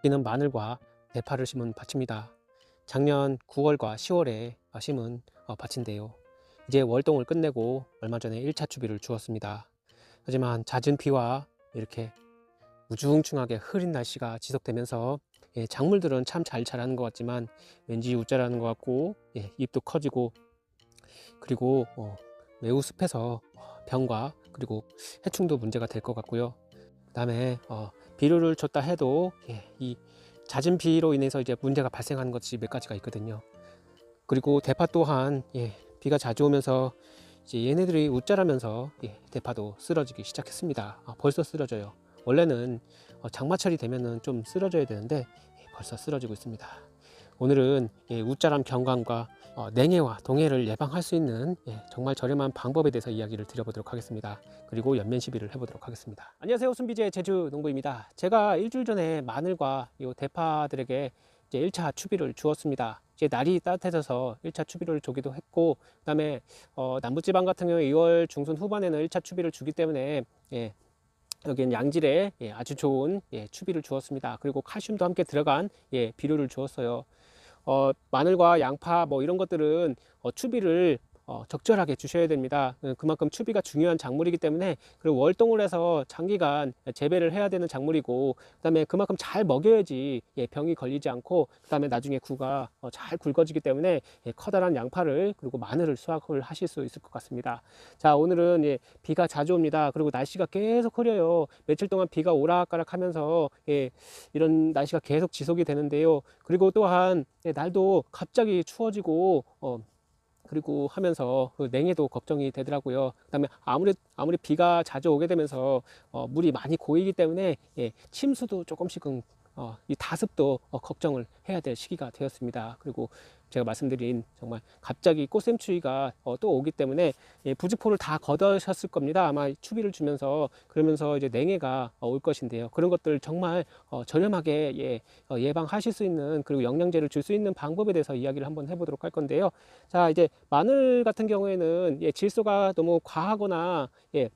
여기는 마늘과 대파를 심은 밭입니다. 작년 9월과 10월에 심은 어, 밭인데요. 이제 월동을 끝내고 얼마 전에 1차 추비를 주었습니다. 하지만 잦은 비와 이렇게 우중충하게 흐린 날씨가 지속되면서 예, 작물들은 참 잘 자라는 것 같지만 왠지 우짜라는 것 같고 예, 잎도 커지고 그리고 어, 매우 습해서 병과 그리고 해충도 문제가 될 것 같고요. 그다음에 어, 비료를 줬다 해도 예, 이 잦은 비로 인해서 이제 문제가 발생하는 것이 몇 가지가 있거든요. 그리고 대파 또한 예, 비가 자주 오면서 이제 얘네들이 웃자라면서 예, 대파도 쓰러지기 시작했습니다. 아, 벌써 쓰러져요. 원래는 어, 장마철이 되면은 좀 쓰러져야 되는데 예, 벌써 쓰러지고 있습니다. 오늘은 예, 웃자람 경관과 어, 냉해와 동해를 예방할 수 있는 예, 정말 저렴한 방법에 대해서 이야기를 드려보도록 하겠습니다. 그리고 연면 시비를 해보도록 하겠습니다. 안녕하세요, 순비제 제주 농부입니다. 제가 일주일 전에 마늘과 이 대파들에게 이제 1차 추비를 주었습니다. 이제 날이 따뜻해져서 1차 추비를 주기도 했고, 그 다음에 어, 남부지방 같은 경우에 2월 중순 후반에는 1차 추비를 주기 때문에 예, 여기는 양질의 예, 아주 좋은 예, 추비를 주었습니다. 그리고 칼슘도 함께 들어간 예, 비료를 주었어요. 어, 마늘과 양파 뭐 이런 것들은 어, 추비를 어, 적절하게 주셔야 됩니다. 어, 그만큼 추비가 중요한 작물이기 때문에 그리고 월동을 해서 장기간 재배를 해야 되는 작물이고 그다음에 그만큼 잘 먹여야지 예, 병이 걸리지 않고 그다음에 나중에 구가 어, 잘 굵어지기 때문에 예, 커다란 양파를 그리고 마늘을 수확을 하실 수 있을 것 같습니다. 자 오늘은 예, 비가 자주 옵니다. 그리고 날씨가 계속 흐려요. 며칠 동안 비가 오락가락하면서 예, 이런 날씨가 계속 지속이 되는데요. 그리고 또한 예, 날도 갑자기 추워지고 어, 그리고 하면서 그 냉해도 걱정이 되더라고요. 그다음에 아무리 아무리 비가 자주 오게 되면서 어, 물이 많이 고이기 때문에 예, 침수도 조금씩은 어, 이 다습도 어, 걱정을 해야 될 시기가 되었습니다. 그리고 제가 말씀드린 정말 갑자기 꽃샘추위가 어, 또 오기 때문에 예, 부직포를 다 걷으셨을 겁니다. 아마 추비를 주면서 그러면서 이제 냉해가 어, 올 것인데요. 그런 것들 정말 어, 저렴하게 예, 어, 예방하실 수 있는 그리고 영양제를 줄 수 있는 방법에 대해서 이야기를 한번 해보도록 할 건데요. 자 이제 마늘 같은 경우에는 예, 질소가 너무 과하거나 예,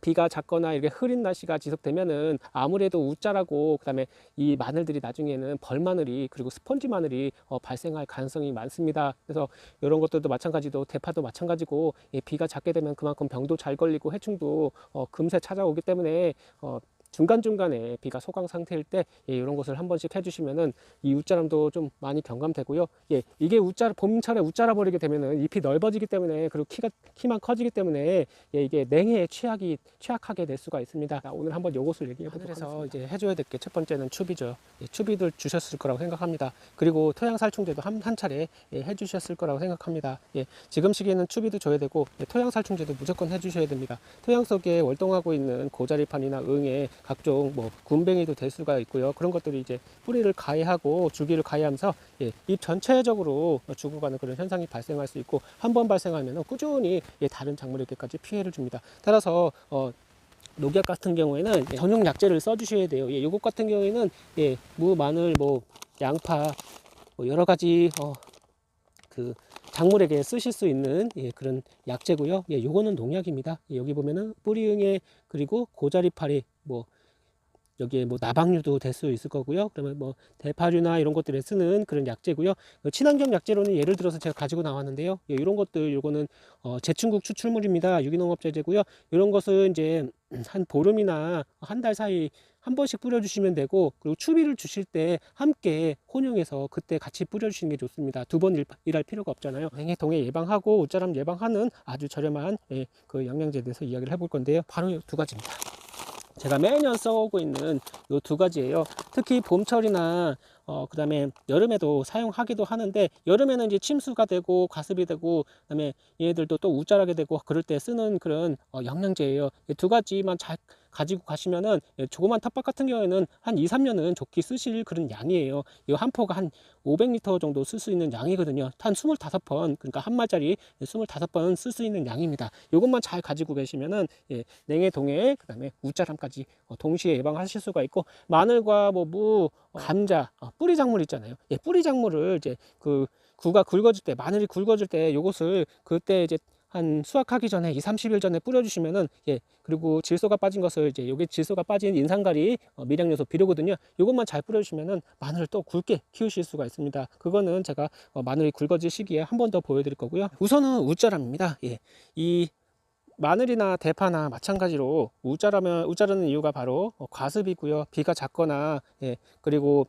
비가 잦거나 이렇게 흐린 날씨가 지속되면은 아무래도 우짜라고 그다음에 이 마늘들이 나중에는 벌마늘이 그리고 스펀지 마늘이 어, 발생할 가능성이 많습니다. 그래서 이런 것들도 마찬가지도 대파도 마찬가지고 예, 비가 잦게 되면 그만큼 병도 잘 걸리고 해충도 어, 금세 찾아오기 때문에 어, 중간중간에 비가 소강 상태일 때 예, 이런 것을 한 번씩 해주시면은 이 웃자람도 좀 많이 경감되고요. 예, 이게 웃자 봄철에 웃자라 버리게 되면은 잎이 넓어지기 때문에 그리고 키가 키만 커지기 때문에 예, 이게 냉해에 취약이 취약하게 될 수가 있습니다. 자, 오늘 한번 요것을 얘기해 보도록 하겠습니다. 이제 해줘야 될 게 첫 번째는 추비죠. 예, 추비들 주셨을 거라고 생각합니다. 그리고 토양 살충제도 한, 한 차례 예, 해주셨을 거라고 생각합니다. 예, 지금 시기에는 추비도 줘야 되고 예, 토양 살충제도 무조건 해주셔야 됩니다. 토양 속에 월동하고 있는 고자리판이나 응에 각종 뭐 군뱅이도 될 수가 있고요. 그런 것들이 이제 뿌리를 가해하고 줄기를 가해하면서 예, 잎 전체적으로 죽어가는 그런 현상이 발생할 수 있고 한 번 발생하면 꾸준히 예, 다른 작물에게까지 피해를 줍니다. 따라서 어, 녹약 같은 경우에는 예, 전용 약제를 써주셔야 돼요. 예, 요것 같은 경우에는 예, 무, 마늘, 뭐 양파 뭐 여러 가지 어, 그 작물에게 쓰실 수 있는 예, 그런 약재고요. 예, 요거는 농약입니다. 예, 여기 보면은 뿌리응에 그리고 고자리파리 뭐 여기에 뭐 나방류도 될 수 있을 거고요. 그러면 뭐 대파류나 이런 것들에 쓰는 그런 약재고요. 그 친환경 약재로는 예를 들어서 제가 가지고 나왔는데요. 예, 이런 것들 요거는 어, 제충국 추출물입니다. 유기농업제제고요. 이런 것은 이제 한 보름이나 한 달 사이 한 번씩 뿌려주시면 되고 그리고 추비를 주실 때 함께 혼용해서 그때 같이 뿌려주시는 게 좋습니다. 두 번 일할 필요가 없잖아요. 냉해 동해 예방하고 옷자람 예방하는 아주 저렴한 예, 그 영양제에 대해서 이야기를 해볼 건데요. 바로 이두 가지입니다. 제가 매년 써오고 있는 이 두 가지예요. 특히 봄철이나 어, 그 다음에 여름에도 사용하기도 하는데 여름에는 이제 침수가 되고 과습이 되고 그 다음에 얘들도 또 우짜라게 되고 그럴 때 쓰는 그런 어, 영양제예요. 이두 가지만 잘 가지고 가시면은 예, 조그만 텃밭 같은 경우에는 한 2, 3년은 좋게 쓰실 그런 양이에요. 이 한 포가 한 500리터 정도 쓸 수 있는 양이거든요. 한 25번, 그러니까 한 마짜리 25번 쓸 수 있는 양입니다. 이것만 잘 가지고 계시면은 예, 냉해, 동해, 그 다음에 우짜람까지 어, 동시에 예방하실 수가 있고 마늘과 뭐 무, 어, 감자, 어, 뿌리 작물 있잖아요. 예, 뿌리 작물을 이제 그 구가 굵어질 때, 마늘이 굵어질 때 요것을 그때 이제 한 수확하기 전에 2, 30일 전에 뿌려주시면은 예 그리고 질소가 빠진 것을 이제 요게 질소가 빠진 인산가리 어, 미량요소 비료거든요. 요것만 잘 뿌려주시면은 마늘을 또 굵게 키우실 수가 있습니다. 그거는 제가 어, 마늘이 굵어질 시기에 한 번 더 보여드릴 거고요. 우선은 우짜람입니다. 예, 이 마늘이나 대파나 마찬가지로 우짜라면 우짜라는 이유가 바로 어, 과습이고요. 비가 작거나 예, 그리고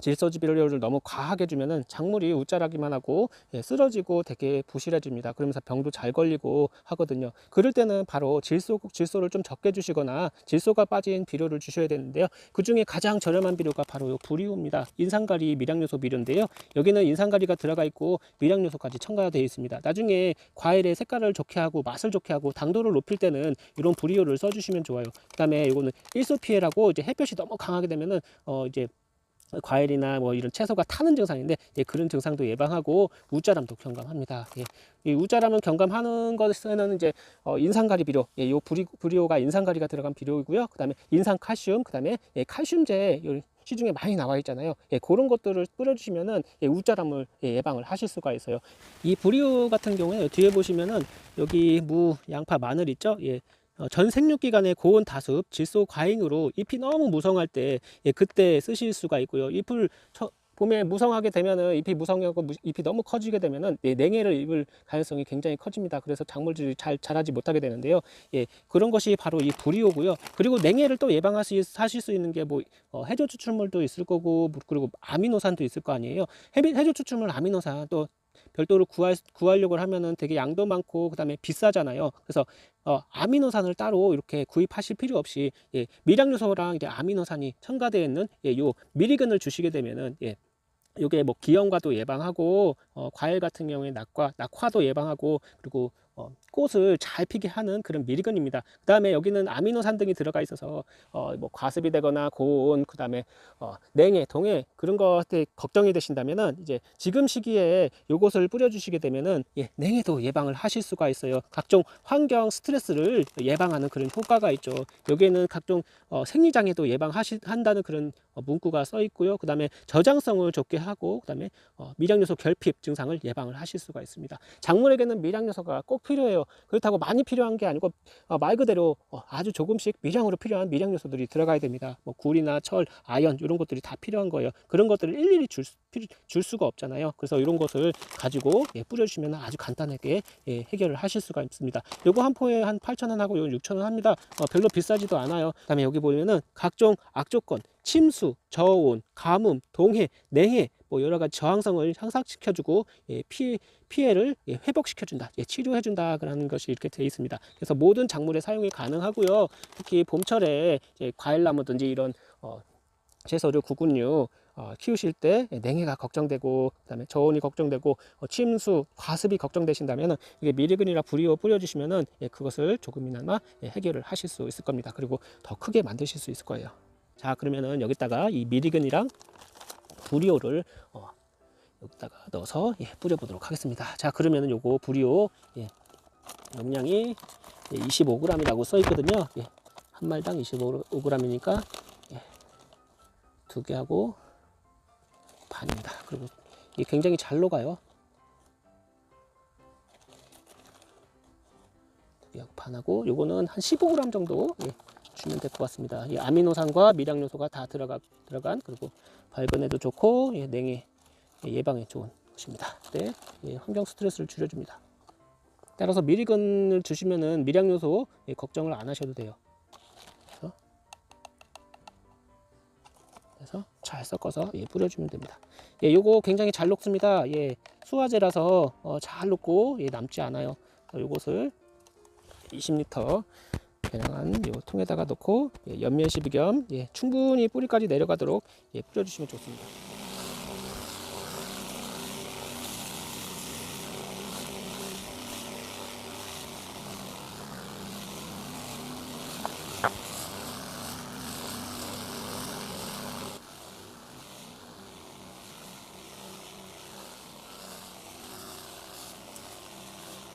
질소지 비료를 너무 과하게 주면은 작물이 우짜라기만 하고 예, 쓰러지고 되게 부실해집니다. 그러면서 병도 잘 걸리고 하거든요. 그럴 때는 바로 질소 질소를 좀 적게 주시거나 질소가 빠진 비료를 주셔야 되는데요. 그 중에 가장 저렴한 비료가 바로 요 부리오입니다. 인산가리 미량요소 비료인데요. 여기는 인산가리가 들어가 있고 미량요소까지 첨가가 되어 있습니다. 나중에 과일의 색깔을 좋게 하고 맛을 좋게 하고 당도를 높일 때는 이런 부리오를 써주시면 좋아요. 그다음에 이거는 일소피해라고 이제 햇볕이 너무 강하게 되면은 어 이제 과일이나 뭐 이런 채소가 타는 증상인데 예, 그런 증상도 예방하고 우짜람도 경감합니다. 예, 이 우짜람은 경감하는 것에는 이제 어, 인산가리 비료, 예, 요 부리, 부리오가 인산가리가 들어간 비료이고요. 그다음에 인산칼슘, 그다음에 예, 칼슘제 요 시중에 많이 나와 있잖아요. 예, 그런 것들을 뿌려주시면은 예, 우짜람을 예, 예방을 하실 수가 있어요. 이 부리오 같은 경우에 뒤에 보시면은 여기 무, 양파, 마늘 있죠? 예, 어, 전 생육기간의 고온 다습, 질소 과잉으로 잎이 너무 무성할 때 예, 그때 쓰실 수가 있고요. 잎을 처, 봄에 무성하게 되면은 잎이 무성하고 무- 잎이 너무 커지게 되면은 예, 냉해를 입을 가능성이 굉장히 커집니다. 그래서 작물들이 잘 자라지 못하게 되는데요. 예, 그런 것이 바로 이 불이오고요. 그리고 냉해를 또 예방하실 하실 수 있는 게뭐 해조 추출물도 있을 거고 뭐 그리고 아미노산도 있을 거 아니에요. 해비- 해조 추출물 아미노산 또 별도로 구할, 구하려고 하면은 되게 양도 많고 그 다음에 비싸잖아요. 그래서 어, 아미노산을 따로 이렇게 구입하실 필요 없이 예, 미량요소랑 이제 아미노산이 첨가되어 있는 예, 요 미리근을 주시게 되면은 예, 요게 뭐 기형과도 예방하고 어, 과일 같은 경우에 낙과 낙화도 예방하고 그리고 어, 꽃을 잘 피게 하는 그런 미리근입니다. 그 다음에 여기는 아미노산 등이 들어가 있어서 어, 뭐 과습이 되거나 고온, 그 다음에 어, 냉해, 동해 그런 것에 걱정이 되신다면은 이제 지금 시기에 요것을 뿌려주시게 되면은 예, 냉해도 예방을 하실 수가 있어요. 각종 환경 스트레스를 예방하는 그런 효과가 있죠. 여기에는 각종 어, 생리장애도 예방하시 한다는 그런 어, 문구가 써 있고요. 그 다음에 저장성을 좋게 하고 그 다음에 어, 미량요소 결핍 증상을 예방을 하실 수가 있습니다. 작물에게는 미량요소가 꼭 필요해요. 그렇다고 많이 필요한 게 아니고 어, 말 그대로 어, 아주 조금씩 미량으로 필요한 미량 요소들이 들어가야 됩니다. 뭐 굴이나 철, 아연 이런 것들이 다 필요한 거예요. 그런 것들을 일일이 줄, 줄 수가 없잖아요. 그래서 이런 것을 가지고 예, 뿌려주시면 아주 간단하게 예, 해결을 하실 수가 있습니다. 요거 한 포에 한 8,000원 하고 요 6,000원 합니다. 어, 별로 비싸지도 않아요. 그다음에 여기 보면은 각종 악조건, 침수, 저온, 가뭄, 동해, 냉해 뭐 여러 가지 저항성을 향상시켜주고 예, 피, 피해를 예, 회복시켜준다, 예, 치료해준다 그러는 것이 이렇게 되어 있습니다. 그래서 모든 작물에 사용이 가능하고요. 특히 봄철에 이제 과일나무든지 이런 어, 채소류, 구근류 어, 키우실 때 냉해가 걱정되고 그다음에 저온이 걱정되고 어, 침수, 과습이 걱정되신다면은 이게 미리근이나 불이오 뿌려주시면은 예, 그것을 조금이나마 예, 해결을 하실 수 있을 겁니다. 그리고 더 크게 만드실 수 있을 거예요. 자 그러면은 여기다가 이 미리근이랑 불이오를 어, 여기다가 넣어서 예, 뿌려보도록 하겠습니다. 자 그러면은 요거 불이오 예, 용량이 25g이라고 써 있거든요. 예, 한 말당 25g이니까 예, 두개 하고 반입니다. 그리고 이게 굉장히 잘 녹아요. 두 개 하고 반하고 요거는 한 15g 정도 예, 주면 될 것 같습니다. 이 아미노산과 미량 요소가 다 들어가 들어간 그리고 발근에도 좋고 예, 냉해 예, 예방에 좋은 것입니다. 네, 예, 환경 스트레스를 줄여줍니다. 따라서 미리근을 주시면은 미량 요소 예, 걱정을 안 하셔도 돼요. 그래서, 그래서 잘 섞어서 예, 뿌려주면 됩니다. 예, 요거 굉장히 잘 녹습니다. 예, 수화제라서 어, 잘 녹고 예, 남지 않아요. 그래서 요것을 20리터 계량한 요 통에다가 넣고 예, 옆면 시비 겸 예, 충분히 뿌리까지 내려가도록 예, 뿌려주시면 좋습니다.